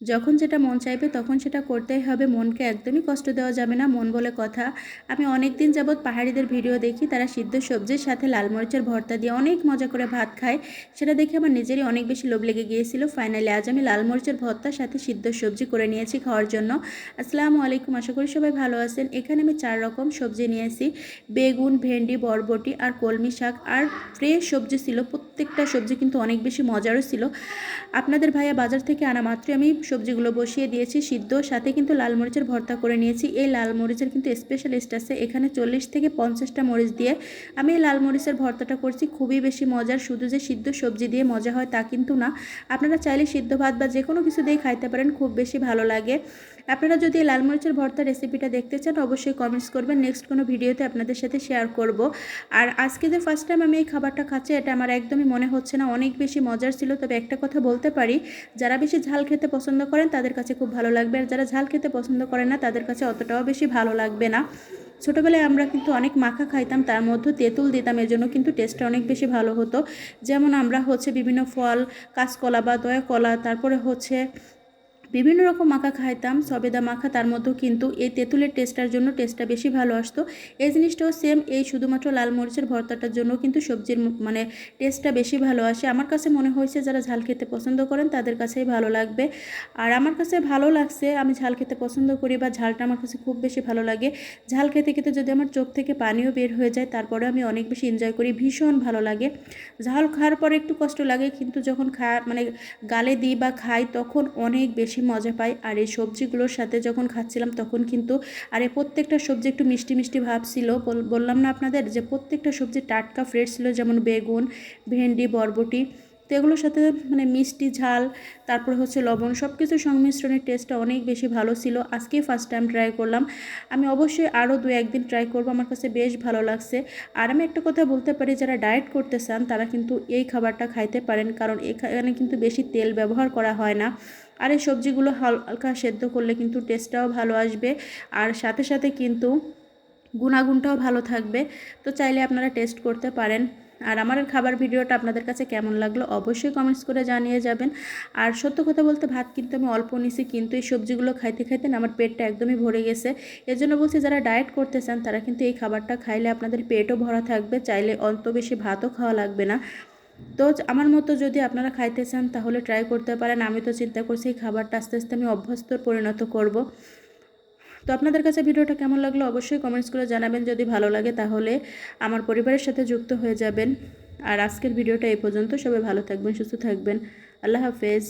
যখন যেটা মন চাইবে তখন সেটা করতেই হবে। মনকে একদমই কষ্ট দেওয়া যাবে না। মন বলে কথা। আমি অনেক দিন যাবৎ পাহাড়িদের ভিডিও দেখি। তারা সিদ্ধ সবজির সাথে লাল মরিচের ভর্তা দিয়ে অনেক মজা করে ভাত খায়। সেটা দেখে আমার নিজেরই অনেক বেশি লোভ লেগে গিয়েছিল। ফাইনালি আজ আমি লাল মরিচের ভর্তার সাথে সিদ্ধ সবজি করে নিয়েছি খাওয়ার জন্য। আসসালামু আলাইকুম। আশা করি সবাই ভালো আছেন। এখানে আমি চার রকম সবজি নিয়েছি বেগুন, ভেন্ডি, বরবটি আর কলমি শাক। আর ফ্রেশ সবজি ছিল। প্রত্যেকটা সবজি কিন্তু অনেক বেশি মজারও ছিল। আপনাদের ভাইয়া বাজার থেকে আনা মাত্রই আমি সবজিগুলো বসিয়ে দিয়েছি, সিদ্ধ, সাথে কিন্তু লাল মরিচের ভর্তা করে নিয়েছি। এই লাল মরিচের কিন্তু স্পেশালিস্ট আছে, এখানে চল্লিশ থেকে পঞ্চাশটা মরিচ দিয়ে আমি এই লাল মরিচের ভর্তাটা করছি, খুবই বেশি মজার। শুধু যে সিদ্ধ সবজি দিয়ে মজা হয় তা কিন্তু না। আপনারা চাইলে সিদ্ধ ভাত বা যে কোনো কিছু দিয়ে খাইতে পারেন, খুব বেশি ভালো লাগে। আপনারা যদি লাল মরিচের ভর্তা রেসিপিটা দেখতে চান, অবশ্যই কমেন্টস করবেন। নেক্সট কোনো ভিডিওতে আপনাদের সাথে শেয়ার করব। আর আজকে যে ফার্স্ট টাইম আমি এই খাবারটা খাচ্ছি, এটা আমার একদমই মনে হচ্ছে না। অনেক বেশি মজার ছিল, তবে একটা কথা বলতে পারি। যারা বেশি ঝাল খেতে পছন্দ করেন, তাদের কাছে খুব ভালো লাগবে। আর যারা ঝাল খেতে পছন্দ করেন না, তাদের কাছে অতটাও বেশি ভালো লাগবে না। ছোটোবেলায় আমরা কিন্তু অনেক মাখা খাইতাম, তার মধ্যে তেঁতুল দিতাম, এর জন্য কিন্তু টেস্টটা অনেক বেশি ভালো হতো। যেমন আমরা হচ্ছে বিভিন্ন ফল, কাঁচকলা বা দয়া কলা, তারপরে হচ্ছে বিভিন্ন রকম মাখা খাইতাম, সবেদা মাখা, তার মধ্যেও কিন্তু এই তেঁতুলের টেস্টটার জন্য টেস্টটা বেশি ভালো আসতো। এই জিনিসটাও সেম এই শুধুমাত্র লাল মরিচের ভর্তাটার জন্য কিন্তু সবজির মানে টেস্টটা বেশি ভালো আসে। আমার কাছে মনে হয়েছে, যারা ঝাল খেতে পছন্দ করেন, তাদের কাছেই ভালো লাগবে। আর আমার কাছে ভালো লাগছে, আমি ঝাল খেতে পছন্দ করি বা ঝালটা আমার কাছে খুব বেশি ভালো লাগে। ঝাল খেতে খেতে যদি আমার চোখ থেকে পানিও বের হয়ে যায়, তারপরে আমি অনেক বেশি এনজয় করি, ভীষণ ভালো লাগে। ঝাল খাওয়ার পরে একটু কষ্ট লাগে, কিন্তু যখন খা মানে গালে দিই বা খাই, তখন অনেক বেশি বেশি মজা পাই। আর এই সবজিগুলোর সাথে যখন খাচ্ছিলাম তখন কিন্তু, আর এই প্রত্যেকটা সবজি একটু মিষ্টি মিষ্টি ভাব ছিল। বললাম না আপনাদের যে প্রত্যেকটা সবজি টাটকা ফ্রেশ ছিল, যেমন বেগুন, ভেন্ডি, বরবটি। তো এগুলোর সাথে মানে মিষ্টি ঝাল, তারপর হচ্ছে লবণ সব কিছু সংমিশ্রণের টেস্টটা অনেক বেশি ভালো ছিল। আজকেই ফার্স্ট টাইম ট্রাই করলাম। আমি অবশ্যই আরও দু একদিন ট্রাই করব, আমার কাছে বেশ ভালো লাগছে। আর আমি একটা কথা বলতে পারি, যারা ডায়েট করতে চান তারা কিন্তু এই খাবারটা খাইতে পারেন। কারণ এখানে কিন্তু বেশি তেল ব্যবহার করা হয় না। আর এই সবজিগুলো হালকা সেদ্ধ করলে কিন্তু টেস্টটাও ভালো আসবে। আর সাথে সাথে কিন্তু গুণাগুণটাও ভালো থাকবে। তো চাইলে আপনারা টেস্ট করতে পারেন। আর আমার খাবার ভিডিওটা আপনাদের কাছে কেমন লাগল অবশ্যই কমেন্টস করে জানিয়ে যাবেন। আর সত্য কথা বলতে ভাত কিন্তু আমি অল্প নিছি, কিন্তু এই সবজিগুলো খাইতে খাইতে আমার পেটটা একদমই ভরে গেছে। এজন্য বলছি যারা ডায়েট করতে চান তারা কিন্তু এই খাবারটা খাইলে আপনাদের পেটও ভরা থাকবে, চাইলে অল্প বেশি ভাতও খাওয়া লাগবে না। তো আমার মতো যদি আপনারা খাইতে চান, তাহলে ট্রাই করতে পারেন। আমি তো চিন্তা করছি এই খাবারটা আস্তে আস্তে আমি অভ্যস্ত পরিণত করব। তো আপনাদের কাছে ভিডিওটা কেমন লাগল অবশ্যই কমেন্টস করে জানাবেন। যদি ভালো লাগে, তাহলে আমার পরিবারের সাথে যুক্ত হয়ে যাবেন। আর আজকের ভিডিওটা এই পর্যন্ত। সবাই ভালো থাকবেন, সুস্থ থাকবেন। আল্লাহ হাফেজ।